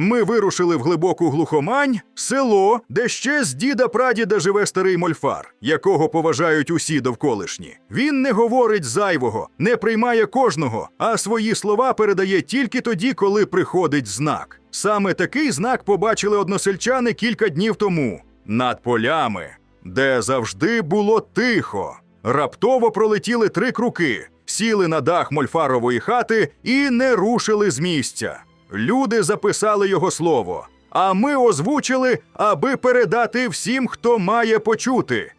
Ми вирушили в глибоку глухомань, село, де ще з діда прадіда живе старий мольфар, якого поважають усі довколишні. Він не говорить зайвого, не приймає кожного, а свої слова передає тільки тоді, коли приходить знак. Саме такий знак побачили односельчани кілька днів тому над полями, де завжди було тихо. Раптово пролетіли три круки, сіли на дах мольфарової хати і не рушили з місця. Люди записали його слово, а ми озвучили, аби передати всім, хто має почути.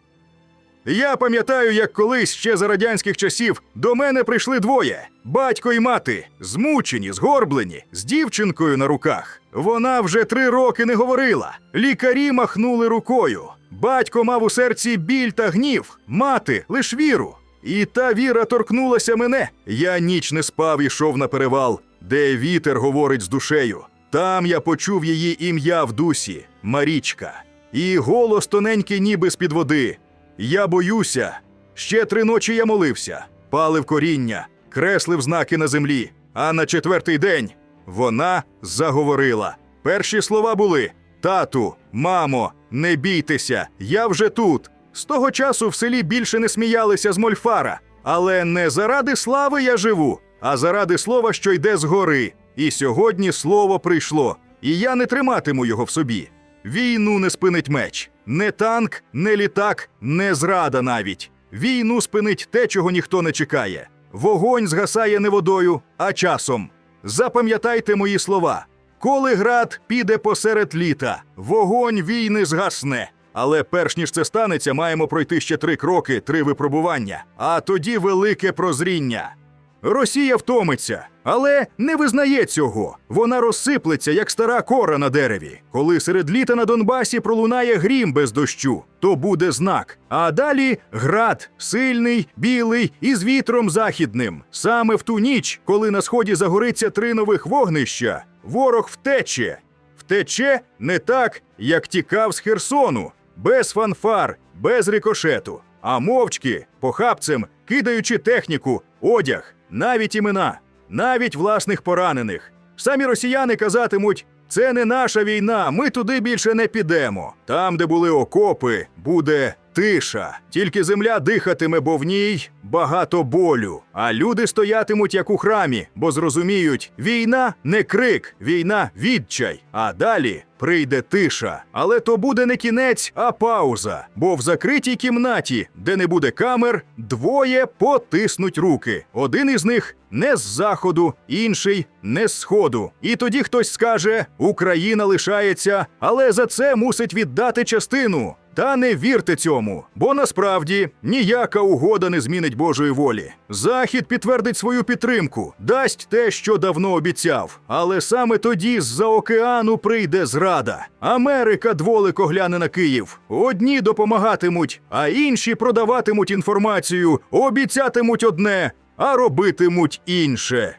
Я пам'ятаю, як колись ще за радянських часів до мене прийшли двоє: батько і мати, змучені, згорблені, з дівчинкою на руках. Вона вже три роки не говорила. Лікарі махнули рукою. Батько мав у серці біль та гнів, мати лиш віру. І та віра торкнулася мене. Я ніч не спав і йшов на перевал, де вітер говорить з душею. Там я почув її ім'я в дусі Марічка, і голос тоненький, ніби з-під води. Я боюся. Ще три ночі я молився, палив коріння, креслив знаки на землі. А на четвертий день вона заговорила. Перші слова були: Тату, мамо, не бійтеся, я вже тут. З того часу в селі більше не сміялися з мольфара. Але не заради слави я живу, а заради слова, що йде згори. І сьогодні слово прийшло, і я не триматиму його в собі. Війну не спинить меч, не танк, не літак, не зрада навіть. Війну спинить те, чого ніхто не чекає. Вогонь згасає не водою, а часом. Запам'ятайте мої слова. Коли град піде посеред літа, вогонь війни згасне. Але перш ніж це станеться, маємо пройти ще три кроки, три випробування, а тоді велике прозріння. Росія втомиться, але не визнає цього. Вона розсиплеться, як стара кора на дереві. Коли серед літа на Донбасі пролунає грім без дощу, то буде знак. А далі град, сильний, білий і з вітром західним. Саме в ту ніч, коли на сході загориться три нових вогнища, ворог втече. Втече не так, як тікав з Херсону, без фанфар, без рикошету, а мовчки, похапцем, кидаючи техніку, одяг, навіть імена, навіть власних поранених. Самі росіяни казатимуть: це не наша війна, ми туди більше не підемо. Там, де були окопи, буде тиша. Тільки земля дихатиме, бо в ній багато болю. А люди стоятимуть як у храмі, бо зрозуміють, війна не крик, війна відчай. А далі прийде тиша. Але то буде не кінець, а пауза. Бо в закритій кімнаті, де не буде камер, двоє потиснуть руки. Один із них не з заходу, інший не з сходу. І тоді хтось скаже: Україна лишається, але за це мусить віддати частину. Та не вірте цьому, бо насправді ніяка угода не змінить Божої волі. Захід підтвердить свою підтримку, дасть те, що давно обіцяв. Але саме тоді з-за океану прийде зрада. Америка дволико гляне на Київ. Одні допомагатимуть, а інші продаватимуть інформацію, обіцятимуть одне, а робитимуть інше.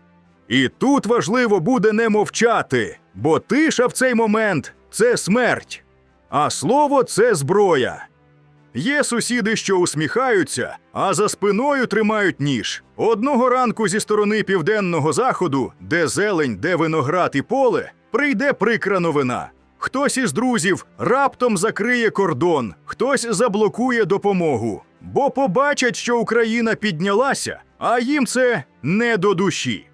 І тут важливо буде не мовчати, бо тиша в цей момент це смерть. А слово це зброя. Є сусіди, що усміхаються, а за спиною тримають ніж. Одного ранку зі сторони південного заходу, де зелень, де виноград і поле, прийде прикра новина. Хтось із друзів раптом закриє кордон, хтось заблокує допомогу, бо побачать, що Україна піднялася, а їм це не до душі.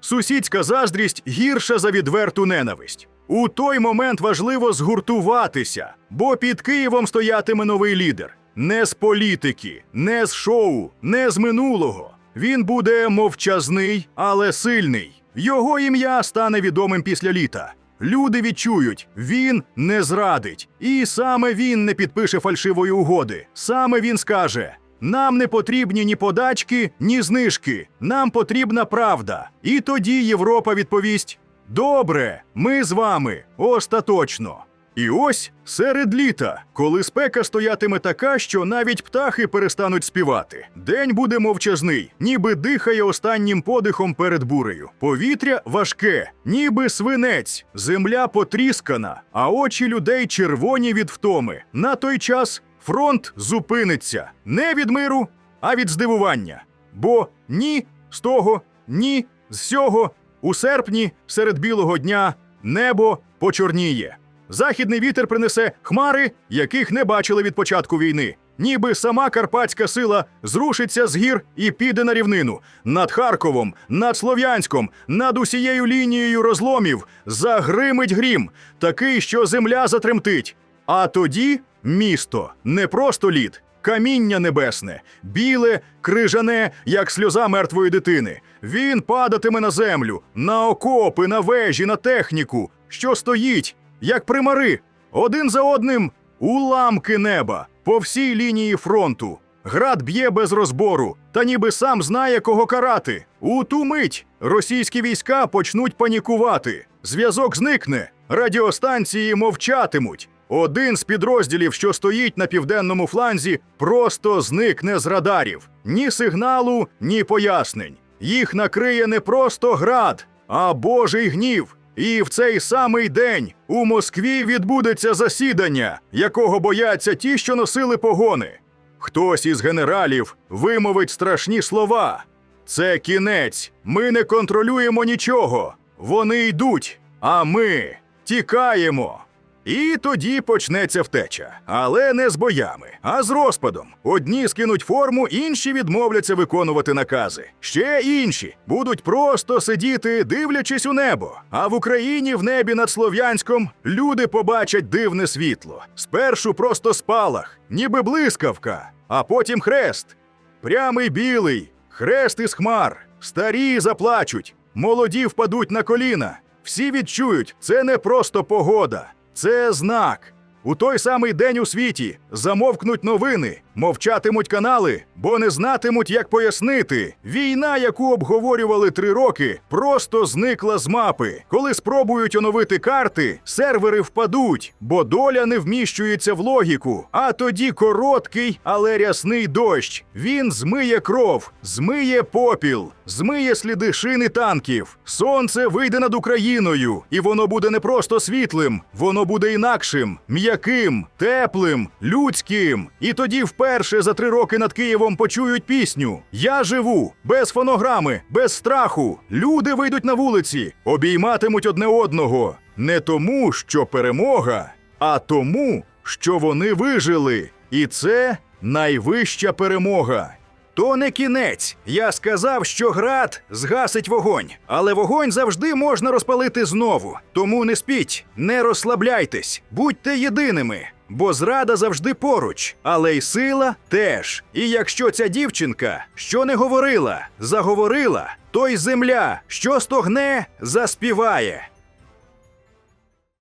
Сусідська заздрість гірша за відверту ненависть. У той момент важливо згуртуватися, бо під Києвом стоятиме новий лідер. Не з політики, не з шоу, не з минулого. Він буде мовчазний, але сильний. Його ім'я стане відомим після літа. Люди відчують, він не зрадить, і саме він не підпише фальшивої угоди. Саме він скаже: нам не потрібні ні подачки, ні знижки. Нам потрібна правда. І тоді Європа відповість: Добре, ми з вами остаточно. І ось серед літа, коли спека стоятиме така, що навіть птахи перестануть співати. День буде мовчазний, ніби дихає останнім подихом перед бурею. Повітря важке, ніби свинець, земля потріскана, а очі людей червоні від втоми. На той час фронт зупиниться не від миру, а від здивування. Бо ні з того, ні з сього у серпні серед білого дня небо почорніє. Західний вітер принесе хмари, яких не бачили від початку війни. Ніби сама карпатська сила зрушиться з гір і піде на рівнину. Над Харковом, над Слов'янськом, над усією лінією розломів загримить грім, такий, що земля затремтить. А тоді місто не просто лід, каміння небесне, біле, крижане, як сльоза мертвої дитини. Він падатиме на землю, на окопи, на вежі, на техніку, що стоїть, як примари, один за одним уламки неба по всій лінії фронту. Град б'є без розбору, та ніби сам знає, кого карати. У ту мить російські війська почнуть панікувати. Зв'язок зникне, радіостанції мовчатимуть. Один з підрозділів, що стоїть на південному фланзі, просто зникне з радарів. Ні сигналу, ні пояснень. Їх накриє не просто град, а Божий гнів. І в цей самий день у Москві відбудеться засідання, якого бояться ті, що носили погони. Хтось із генералів вимовить страшні слова. Це кінець. Ми не контролюємо нічого. Вони йдуть, а ми тікаємо. І тоді почнеться втеча, але не з боями, а з розпадом. Одні скинуть форму, інші відмовляться виконувати накази. Ще інші будуть просто сидіти, дивлячись у небо. А в Україні в небі над Слов'янськом люди побачать дивне світло. Спершу просто спалах, ніби блискавка, а потім хрест. Прямий білий, хрест із хмар. Старі заплачуть, молоді впадуть на коліна. Всі відчують, це не просто погода, це знак. У той самий день у світі замовкнуть новини, мовчатимуть канали, бо не знатимуть, як пояснити. Війна, яку обговорювали три роки, просто зникла з мапи. Коли спробують оновити карти, сервери впадуть, бо доля не вміщується в логіку. А тоді короткий, але рясний дощ. Він змиє кров, змиє попіл, змиє сліди шини танків. Сонце вийде над Україною, і воно буде не просто світлим, воно буде інакшим, м'яким, теплим, людським. І тоді вперше за три роки над Києвом почують пісню: Я живу без фонограми, без страху. Люди вийдуть на вулиці, обійматимуть одне одного. Не тому, що перемога, а тому, що вони вижили. І це найвища перемога. То не кінець. Я сказав, що град згасить вогонь, але вогонь завжди можна розпалити знову. Тому не спіть, не розслабляйтесь, будьте єдиними. Бо зрада завжди поруч, але й сила теж. І якщо ця дівчинка, що не говорила, заговорила, то й земля, що стогне, заспіває.